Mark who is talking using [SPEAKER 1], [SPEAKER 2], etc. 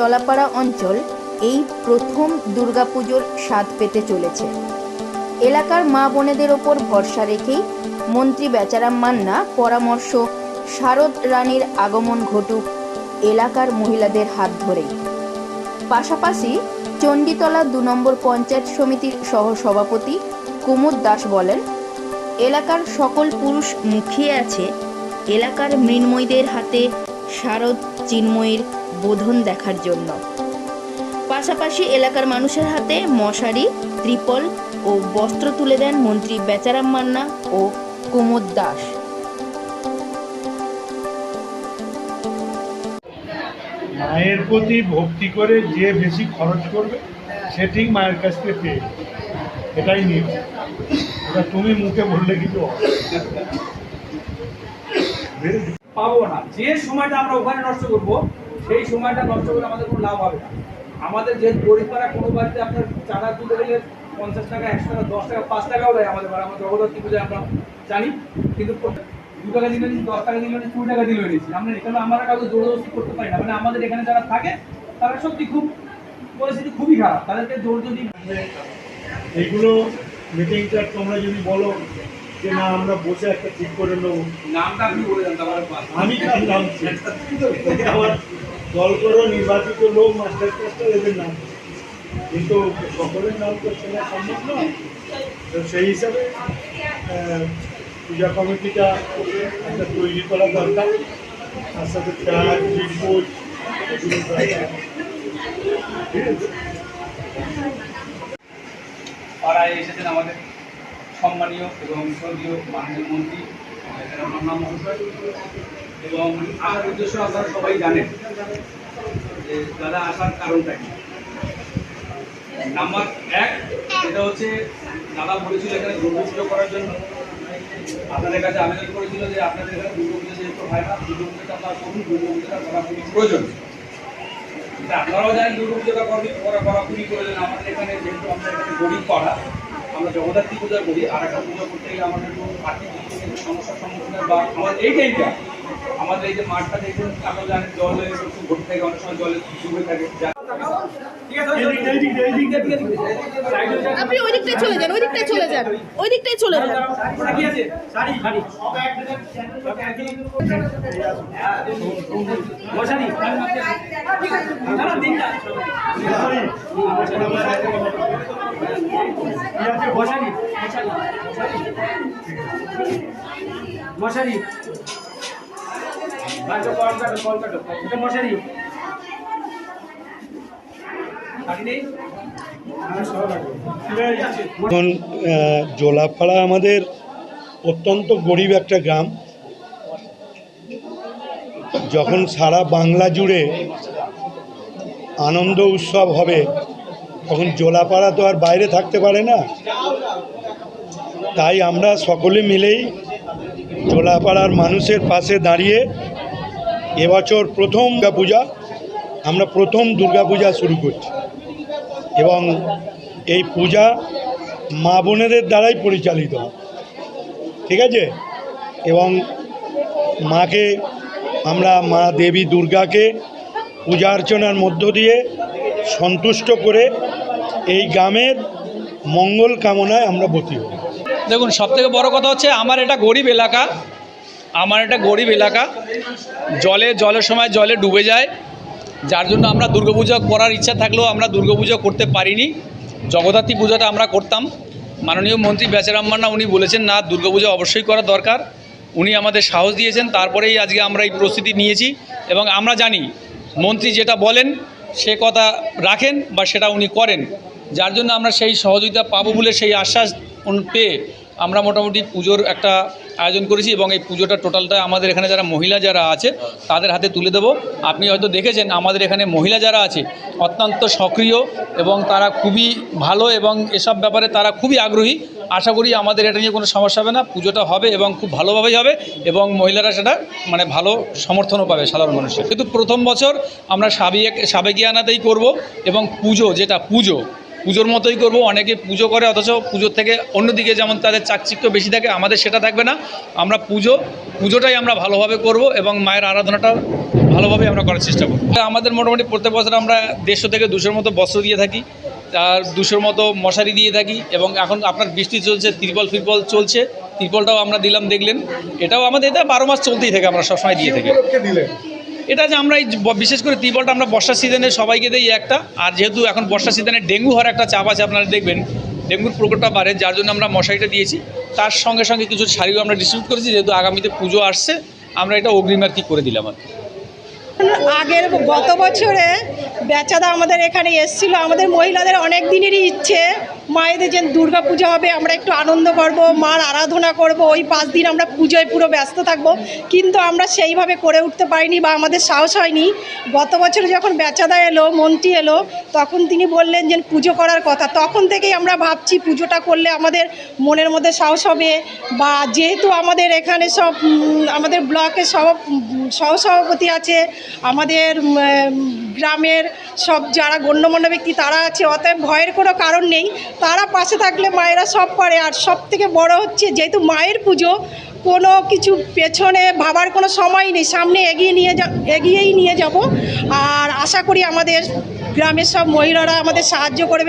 [SPEAKER 1] জলাপাড়া অঞ্চল এই প্রথম দুর্গাপুজোর স্বাদ পেতে চলেছে। এলাকার মা বোনেদের ওপর ভরসা রেখেই মন্ত্রী বেচারাম মান্না পরামর্শ শারদ রানীর আগমন ঘটুক এলাকার মহিলাদের হাত ধরেই। পাশাপাশি চণ্ডীতলা দু নম্বর পঞ্চায়েত সমিতির সহ সভাপতি কুমুদ দাস বলেন, এলাকার সকল পুরুষ মুখিয়ে আছে, এলাকার মৃন্ময়ীদের হাতে শারদ, চিন্ময়ীর বোধন দেখার জন্য। পাশাপাশি এলাকার মানুষের হাতে মশারি ত্রিপল ও বস্ত্র তুলে দেন মন্ত্রী বেচারাম মান্না ও কুমুদ দাস।
[SPEAKER 2] মায়ের প্রতি ভক্তি করে যে বেশি খরচ করবে সেটি মায়ের কাছ থেকে পেয়ে এটাই নিয়ম। এটা তুমি মুখে বললে কিছু।
[SPEAKER 3] পাবো না। যে সময়টা আমরা ওখানে নষ্ট করব সেই সময়টা নষ্ট করে আমাদের কোনো লাভ হবে না। আমাদের যে গরিব পাড়া কোনো বাড়িতে আপনার চাঁদা তুলে গেলে পঞ্চাশ টাকা একশো টাকা দশ টাকা পাঁচ টাকাও দেয় আমাদের বাড়ি। আমরা জগদ্ধাত্রী পুজোয় আমরা জানি কিন্তু দু টাকা দিলে দশ টাকা দিলে কুড়ি টাকা দিলে নিচ্ছি আমরা এখানে আমরা কাউকে জোরজবস্তি করতে পারি না? মানে আমাদের এখানে যারা থাকে তারা সত্যি খুব পরিস্থিতি খুবই খারাপ। তাদেরকে জোর যদি
[SPEAKER 2] এইগুলো মিটিংটা তোমরা যদি বলো যে না আমরা বসে একটা ঠিক করে নেব।
[SPEAKER 3] নামটা আপনি বলে দেন তারপরে
[SPEAKER 2] আমি আমার দল করো নির্বাচিত লোক মাস্টার ক্লাসটা এদের নাম। কিন্তু সকলের নাম তো শোনা সম্ভব নয়। তো সেই হিসাবে পূজা কমিটিটা একটা তৈরি করা দরকার। তার সাথে চার রিপোর্ট
[SPEAKER 3] পাড়ায় এসেছেন আমাদের। সম্মানীয় এবং স্বর্গীয় মাননীয় মন্ত্রী মহাশয়। এবং আসার উদ্দেশ্য আপনারা সবাই জানেন যে দাদা আসার কারণটা কি? নাম্বার এক যেটা হচ্ছে দাদা বলেছিল এখানে দুর্গা পুজো করার জন্য। আপনাদের কাছে আবেদন করেছিল যে আপনাদের এখানে দুর্গা পুজো যেহেতু হয় না দুর্গা পুজোটা আপনারা করুন দুর্গা পুজোটা করা খুবই প্রয়োজন। আপনারাও জানেন দুর্গা পুজোটা করা করা খুবই প্রয়োজন। আমাদের এখানে যেহেতু আমরা এখানে গরিব পাড়া আমরা জগদ্ধাত্রী পূজা করি আর একটা পূজা করতে গেলে আমাদের আর্থিক সমস্যার সম্মুখীন বা আমাদের এই টাইমটা আমাদের এই যে মাঠটা দেখুন আপনারা জানেন জলে ভর্তি থাকে অনেক সময় জলে ডুবে থাকে।
[SPEAKER 4] আপনি ওই দিকটায় চলে যান ওই দিকটায় চলে যান ওই দিকটায় চলে যান।
[SPEAKER 3] মশারি
[SPEAKER 2] এখন জোলাপাড়া আমাদের অত্যন্ত গরিব একটা গ্রাম। যখন সারা বাংলা জুড়ে আনন্দ উৎসব হবে, তখন জোলাপাড়া তো আর বাইরে থাকতে পারে না। তাই আমরা সকলে মিলেই জোলাপাড়ার মানুষের পাশে দাঁড়িয়ে এবছর প্রথম দুর্গাপূজা, আমরা প্রথম দুর্গাপূজা শুরু করছি। এবং এই পূজা মা বোনেদের দ্বারাই পরিচালিত ঠিক আছে? এবং মাকে আমরা মা দেবী দুর্গাকে পূজা অর্চনার মধ্য দিয়ে সন্তুষ্ট করে এই গ্রামের মঙ্গল কামনায় আমরা বতি হই।
[SPEAKER 5] দেখুন সব থেকে বড় কথা হচ্ছে, আমার এটা গরিব এলাকা। আমার এটা গরিব এলাকা। জলে, জলের সময় জলে ডুবে যায়। যার জন্য আমরা দুর্গাপূজা করার ইচ্ছা থাকলেও আমরা দুর্গাপূজা করতে পারিনি। জগদ্ধাত্রী পূজাটা আমরা করতাম। মাননীয় মন্ত্রী বেচারাম মান্না উনি বলেছেন, না, দুর্গাপূজা অবশ্যই করা দরকার। উনি আমাদের সাহস দিয়েছেন। তারপরেই আজকে আমরা এই প্রস্তুতি নিয়েছি এবং আমরা জানি মন্ত্রী যেটা বলেন, সে কথা রাখেন বা সেটা উনি করেন। যার জন্য আমরা সেই সহযোগিতা পাবো বলে সেই আশ্বাস পেয়ে আমরা মোটামুটি পুজোর একটা আয়োজন করেছি এবং এই পুজোটা টোটালটা আমাদের এখানে যারা মহিলা যারা আছে, তাদের হাতে তুলে দেবো। আপনি হয়তো দেখেছেন আমাদের এখানে মহিলা যারা আছে, অত্যন্ত সক্রিয় এবং তারা খুবই ভালো এবং এসব ব্যাপারে তারা খুবই আগ্রহী। আশা করি আমাদের এটা নিয়ে কোনো সমস্যা হবে না। পুজোটা হবে এবং খুব ভালোভাবেই হবে এবং মহিলারা সেটা মানে ভালো সমর্থনও পাবে সাধারণ মানুষের। কিন্তু প্রথম বছর আমরা সাবেক সাবেকিয়ানাতেই করব এবং পুজো যেটা পুজো পুজোর মতোই করব। অনেকে পুজো করে, অথচ পুজোর থেকে অন্যদিকে যেমন তাদের চাকচিক্য বেশি থাকে, আমাদের সেটা থাকবে না। আমরা পুজো, পুজোটাই আমরা ভালোভাবে করব এবং মায়ের আরাধনাটা ভালোভাবে আমরা করার চেষ্টা করব। আমাদের মোটামুটি প্রত্যেক বছর আমরা দেড়শো থেকে দুশোর মতো বস্ত্র দিয়ে থাকি, আর দুশোর মতো মশারি দিয়ে থাকি এবং এখন আপনার বৃষ্টি চলছে, ত্রিপল ফিরপল চলছে, ত্রিপলটাও আমরা দিলাম, দেখলেন। এটাও আমাদের, এটা বারো মাস চলতেই থাকে, আমরা সবসময় দিয়ে থাকি। এটা যে আমরা এই বিশেষ করে ত্রিপলটা আমরা বর্ষার সিজনে সবাইকে দিই একটা। আর যেহেতু এখন বর্ষার সিজনে ডেঙ্গু হওয়ার একটা চাপ আছে, আপনারা দেখবেন ডেঙ্গুর প্রকোপটা বাড়ে, যার জন্য আমরা মশারিটা দিয়েছি। তার সঙ্গে সঙ্গে কিছু শাড়িও আমরা ডিস্ট্রিবিউট করেছি, যেহেতু আগামীতে পুজো আসছে, আমরা এটা অগ্রিম আর কি করে দিলাম আর
[SPEAKER 6] আগের গত বছরে বেচাদা আমাদের এখানে এসেছিল। আমাদের মহিলাদের অনেক দিনেরই ইচ্ছে। মায়েদের যে দুর্গা পূজা হবে, আমরা একটু আনন্দ করব, মার আরাধনা করব, ওই পাঁচ দিন আমরা পুজোয় পুরো ব্যস্ত থাকব। কিন্তু আমরা সেইভাবে করে উঠতে পারিনি বা আমাদের সাহস হয়নি। গত বছরে যখন বেচাদা এলো, মন্ত্রী এলো, তখন তিনি বললেন যে পুজো করার কথা। তখন থেকেই আমরা ভাবছি পুজোটা করলে আমাদের মনের মধ্যে সাহস হবে বা যেহেতু আমাদের এখানে সব আমাদের ব্লকে সব সহসভাপতি আছে, আমাদের গ্রামের সব যারা গণ্যমান্য ব্যক্তি তারা আছে, অতএব ভয়ের কোনো কারণ নেই। তারা পাশে থাকলে মায়েরা সব পারে। আর সব থেকে বড় হচ্ছে, যেহেতু মায়ের পুজো, কোনো কিছু পেছনে ভাবার কোনো সময় নেই। সামনে এগিয়ে নিয়ে যা, এগিয়েই নিয়ে যাব। আর আশা করি আমাদের গ্রামের সব মহিলারা আমাদের সাহায্য করবে।